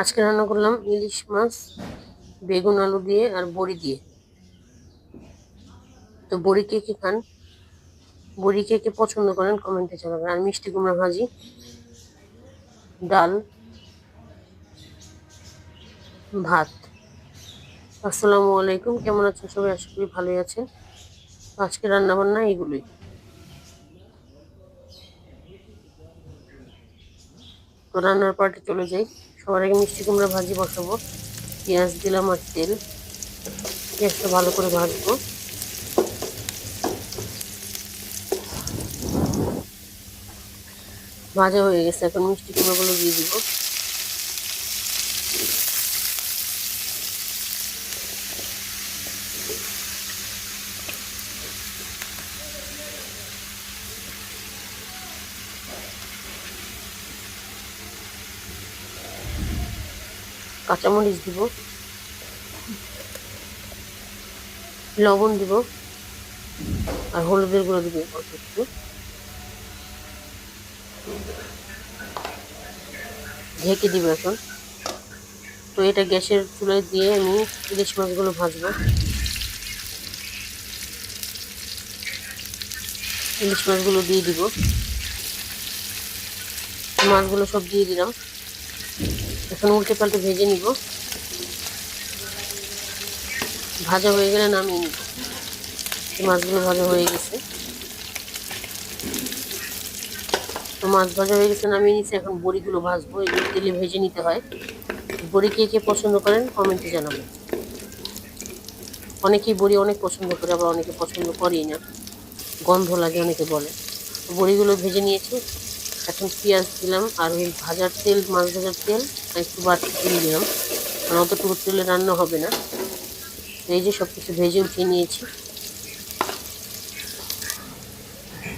আজকে রান্না করলাম ইলিশ মাছ, বেগুন আলু দিয়ে আর বড়ি দিয়ে। তো বড়ি কে কে খান? বড়ি কে কে পছন্দ করেন কমেন্টে জানাবেন। আর মিষ্টি কুমড়া ভাজি, ডাল, ভাত। আসসালামু আলাইকুম, কেমন আছেন সবাই? আশা করি ভালোই আছেন। আজকে রান্না বান্না এগুলোই তো রান্নার পার্টি চলে যাই। সবার আগে মিষ্টি কুমড়া ভাজি বসাবো। পেঁয়াজ দিলাম আর তেল। পেঁয়াজটা ভালো করে ভাজবো। ভাজা হয়ে গেছে, এখন মিষ্টি কুমড়োগুলো দিয়ে দিব। কাঁচামরিচ দিব, লবণ দিব, আর হলুদের গুঁড়ো দিব একটু ঢেকে দিব এখন। তো এটা গ্যাসের চুলায় দিয়ে আমি ইলিশ মাছগুলো ভাজবো। ইলিশ মাছগুলো দিয়ে দিব। মাছগুলো সব দিয়ে দিলাম। এখন উল্টে পাল্টে ভেজে নিব। ভাজা হয়ে গেলে নামিয়ে নিব। মাছগুলো ভাজা হয়ে গেছে। তো মাছ ভাজা হয়ে গেছে, নামিয়ে নিচ্ছে এখন বড়িগুলো ভাজবো এগুলো তেলে ভেজে নিতে হয়। বড়ি কে কে পছন্দ করেন, কমেন্টে জানাবেন। অনেকেই বড়ি অনেক পছন্দ করে, আবার অনেকে পছন্দ করেই না। গন্ধ লাগে অনেকে বলে। বড়িগুলো ভেজে নিয়েছি। এখন পেঁয়াজ দিলাম, আর ওই ভাজার তেল, মাছ ভাজার তেল। একটু বাড়তি তেল দিলাম কারণ অতটুকু তেলে রান্না হবে না। এই যে সব কিছু ভেজে উঠিয়ে নিয়েছি।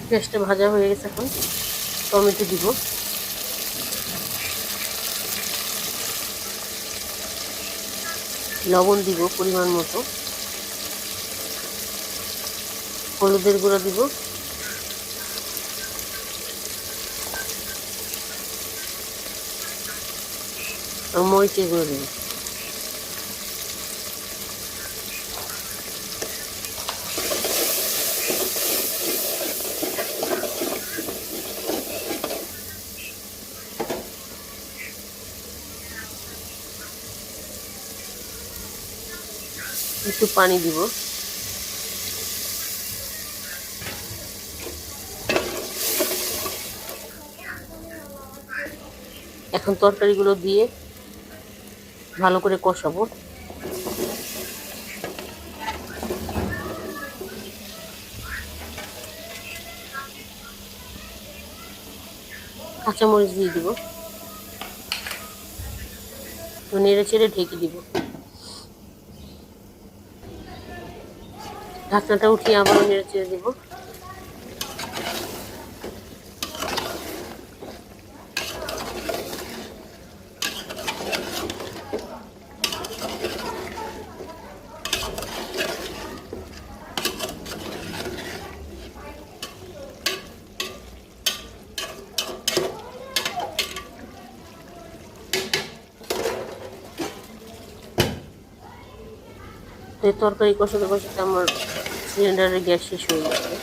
পেঁয়াজটা ভাজা হয়ে গেছে এখন। টমেটো দিব। লবণ দিব পরিমাণ মতো। হলুদের গুঁড়ো দিব। আর মরিচের গুঁড়ো দিব একটু পানি দিব। এখন তরকারিগুলো দিয়ে ভালো করে কষাবো। কাঁচামরিচ দিয়ে দিব। নেড়ে চেড়ে ঢেকে দিব। ঢাকনাটা উঠিয়ে আবারও নেড়ে চেড়ে দিব। তরকারি কষাতে কষাতে আমার সিলিন্ডারের গ্যাস শেষ হয়ে গেছে।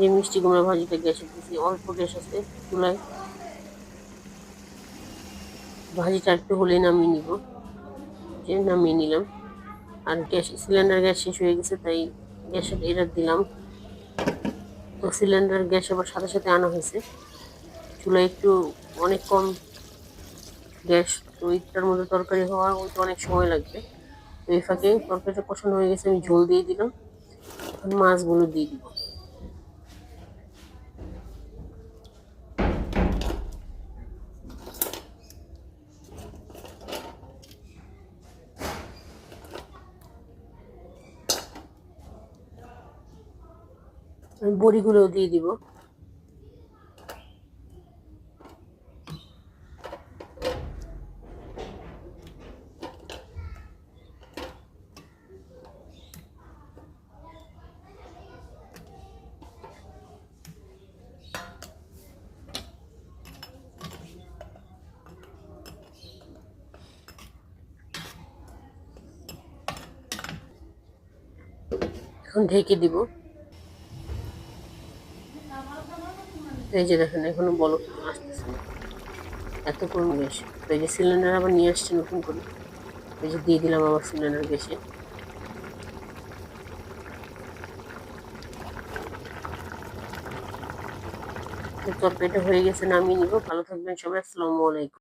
যে মিষ্টি কুমড়া ভাজিটা গ্যাসে দিয়েছি অল্প গ্যাস আছে, চুলায়। ভাজিটা একটু হলে নামিয়ে নিব। যে নামিয়ে নিলাম। আর গ্যাস, সিলিন্ডার গ্যাস শেষ হয়ে গেছে, তাই গ্যাসের এটা দিলাম। তো সিলিন্ডার গ্যাস আবার সাথে সাথে আনা হয়েছে। চুলায় একটু অনেক কম গ্যাস, তো ওইটার মধ্যে তরকারি হওয়ার ওইটা অনেক সময় লাগবে। তো এই ফাঁকে তরকারিটা পছন্দ হয়ে গেছে, আমি ঝোল দিয়ে দিলাম। মাছগুলো দিয়ে দিব। আমি বড়িগুলোও দিয়ে দিব। ঢেকে দিব। এই যে দেখেন, এখনও বলো আসতেছে না। এত কম গ্যাস এই যে সিলিন্ডার আবার নিয়ে আসছে নতুন করে। এই যে দিয়ে দিলাম আবার সিলিন্ডার গ্যাসে। তো এটা হয়ে গেছে, নামিয়ে নিব। ভালো থাকবেন সবাই। আসসালামু আলাইকুম।